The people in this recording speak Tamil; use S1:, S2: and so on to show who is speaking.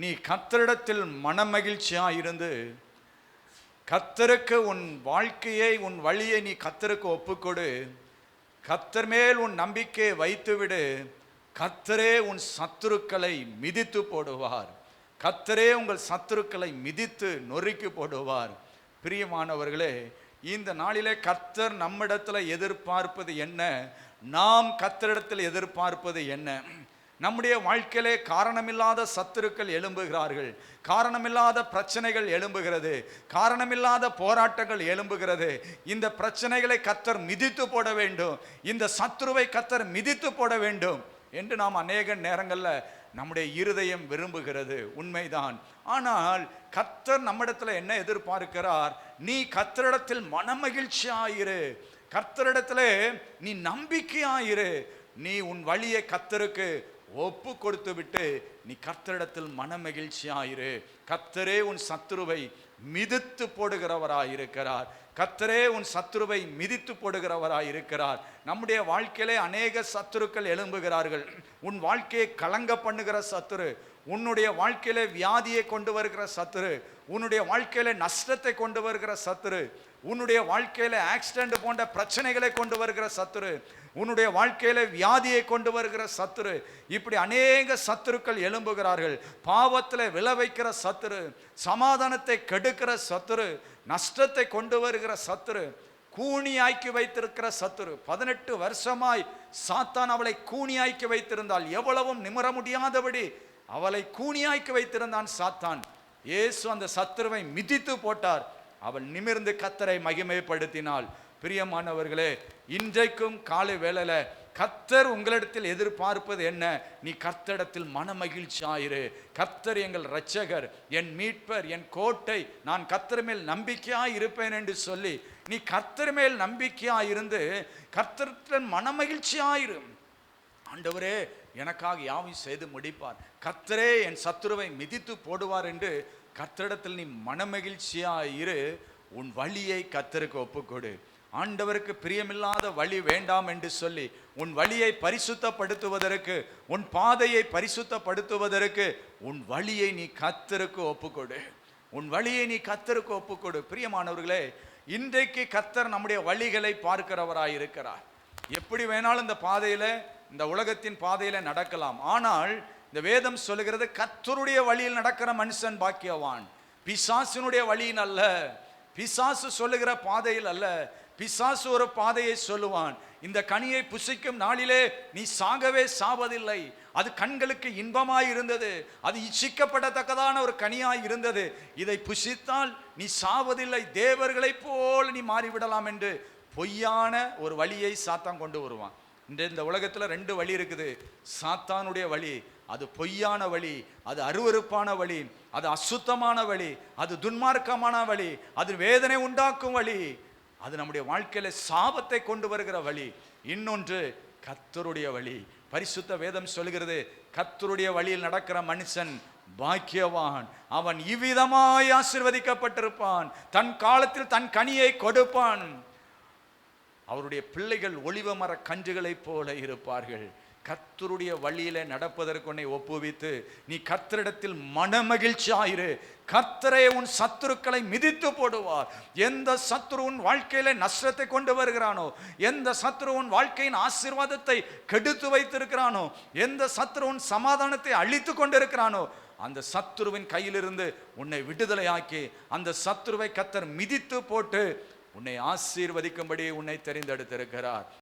S1: நீ கத்தரிடத்தில் மனமகிழ்ச்சியாக இருந்து கத்தருக்கு உன் வாழ்க்கையை உன் வழியை நீ கத்தருக்கு ஒப்புக்கொடு. கத்தர் மேல் உன் நம்பிக்கையை வைத்துவிடு. கத்தரே உன் சத்துருக்களை மிதித்து போடுவார். கத்தரே உங்கள் சத்துருக்களை மிதித்து நொறுக்கி போடுவார். பிரியமானவர்களே இந்த நாளிலே கத்தர் நம்மிடத்தில் எதிர்பார்ப்பது என்ன? நாம் கத்தரிடத்தில் எதிர்பார்ப்பது என்ன? நம்முடைய வாழ்க்கையிலே காரணமில்லாத சத்துருக்கள் எழும்புகிறார்கள். காரணமில்லாத பிரச்சனைகள் எழும்புகிறது. காரணமில்லாத போராட்டங்கள் எழும்புகிறது. இந்த பிரச்சனைகளை கத்தர் மிதித்து போட வேண்டும். இந்த சத்துருவை கத்தர் மிதித்து போட வேண்டும் என்று நாம் அநேக நேரங்களில் நம்முடைய இருதயம் விரும்புகிறது. உண்மைதான். ஆனால் கத்தர் நம்மிடத்தில் என்ன எதிர்பார்க்கிறார்? நீ கத்தரிடத்தில் மனமகிழ்ச்சியாயிரு. கர்த்தரிடத்திலே நீ நம்பிக்கையாயிரு. நீ உன் வழியை கத்தருக்கு ஒப்பு கொடுத்து விட்டு நீ கர்த்தரிடத்தில் மனமகிழ்ச்சியாயிரு. கர்த்தரே உன் சத்துருவை மிதித்து போடுகிறவராயிருக்கிறார். கர்த்தரே உன் சத்துருவை மிதித்து போடுகிறவராயிருக்கிறார். நம்முடைய வாழ்க்கையிலே அநேக சத்துருக்கள் எழும்புகிறார்கள். உன் வாழ்க்கையை கலங்க பண்ணுகிற சத்துரு உன்னுடைய வாழ்க்கையிலே வியாதியை கொண்டு வருகிற சத்துரு உன்னுடைய வாழ்க்கையில் நஷ்டத்தை கொண்டு வருகிற சத்துரு உன்னுடைய வாழ்க்கையில் ஆக்சிடென்ட் போன்ற பிரச்சனைகளை கொண்டு வருகிற சத்துரு உன்னுடைய வாழ்க்கையில் வியாதியை கொண்டு வருகிற சத்துரு இப்படி அநேக சத்துருக்கள் எழும்புகிறார்கள். பாவத்தில் விளை வைக்கிற சத்துரு சமாதானத்தை கெடுக்கிற சத்துரு நஷ்டத்தை கொண்டு வருகிற சத்துரு கூனியாக்கி வைத்திருக்கிற சத்துரு. பதினெட்டு வருஷமாய் சாத்தான் அவளை கூனியாக்கி வைத்திருந்தால் எவ்வளவும் நிமிர முடியாதபடி அவளை கூனியாக்கி வைத்திருந்தான் சாத்தான். இயேசு அந்த சத்துருவை மிதித்து போட்டார். அவள் நிமிர்ந்து கத்தரை மகிமைப்படுத்தினாள். பிரியமானவர்களே இன்றைக்கும் காலை வேளையில கத்தர் உங்களிடத்தில் எதிர்பார்ப்பது என்ன? நீ கர்த்தரிடத்தில் மனமகிழ்ச்சியாயிரு. கர்த்தர் எங்கள் இரட்சகர் என் மீட்பர் என் கோட்டை நான் கர்த்தர் மேல் நம்பிக்கையாக இருப்பேன் என்று சொல்லி நீ கர்த்தர் மேல் நம்பிக்கையாக இருந்து கர்த்தரிடத்தில் மனமகிழ்ச்சியாயிரு. ஆண்டவரே எனக்காக யாவும் செய்து முடிப்பார். கர்த்தரே என் சத்துருவை மிதித்து போடுவார் என்று கர்த்தரிடத்தில் நீ மனமகிழ்ச்சியாக இரு. உன் வழியை கர்த்தருக்கு ஒப்புக்கொடு. ஆண்டவருக்கு பிரியமில்லாத வழி வேண்டாம் என்று சொல்லி உன் வழியை பரிசுத்தப்படுத்துவதற்கு உன் பாதையை பரிசுத்தப்படுத்துவதற்கு உன் வழியை நீ கத்தருக்கு ஒப்புக்கொடு. உன் வழியை நீ கத்தருக்கு ஒப்புக்கொடு. பிரியமானவர்களே இன்றைக்கு கத்தர் நம்முடைய வழிகளை பார்க்கிறவராய் இருக்கிறார் எப்படி வேணாலும் இந்த பாதையில் இந்த உலகத்தின் பாதையில் நடக்கலாம். ஆனால் இந்த வேதம் சொல்லுகிறது கத்தருடைய வழியில் நடக்கிற மனுஷன் பாக்கியவான். பிசாசினுடைய வழியின் அல்ல. பிசாசு சொல்லுகிற பாதையில் அல்ல. பிசாசு ஒரு பாதையை சொல்லுவான். இந்த கனியை புசிக்கும் நாளிலே நீ சாகவே சாவதில்லை. அது கண்களுக்கு இன்பமாய் இருந்தது. அது இச்சிக்கப்படத்தக்கதான ஒரு கனியாய் இருந்தது. இதை புசித்தால் நீ சாவதில்லை. தேவர்களைப் போல் நீ மாறிவிடலாம் என்று பொய்யான ஒரு வழியை சாத்தான் கொண்டு வருவான். இந்த இந்த உலகத்தில் ரெண்டு வழி இருக்குது. சாத்தானுடைய வழி அது பொய்யான வழி அது அருவருப்பான வழி அது அசுத்தமான வழி அது துன்மார்க்கமான வழி அது வேதனை உண்டாக்கும் வழி அது நம்முடைய வாழ்க்கையில் சாபத்தை கொண்டு வருகிற வழி இன்னொன்று கத்தருடைய வழி. பரிசுத்த வேதம் சொல்கிறது கத்தருடைய வழியில் நடக்கிற மனுஷன் பாக்கியவான். அவன் இவ்விதமாய் ஆசிர்வதிக்கப்பட்டிருப்பான். தன் காலத்தில் தன் கனியை கொடுப்பான். அவருடைய பிள்ளைகள் ஒளிவ மர கன்றுகளைப் போல இருப்பார்கள். கர்த்தருடைய வழியில நடப்பதற்கு உன்னை ஒப்புவித்து நீ கர்த்தரிடத்தில் மனமகிழ்ச்சியாயிரு கர்த்தரே உன் சத்துருக்களை மிதித்து போடுவார். எந்த சத்துரு உன் வாழ்க்கையில நஷ்டத்தை கொண்டு வருகிறானோ எந்த சத்துரு உன் வாழ்க்கையின் ஆசீர்வாதத்தை கெடுத்து வைத்திருக்கிறானோ எந்த சத்துரு உன் சமாதானத்தை அழித்து கொண்டிருக்கிறானோ அந்த சத்துருவின் கையிலிருந்து உன்னை விடுதலையாக்கி அந்த சத்துருவை கத்தர் மிதித்து போட்டு உன்னை ஆசீர்வதிக்கும்படி உன்னை தெரிந்தெடுத்திருக்கிறார்.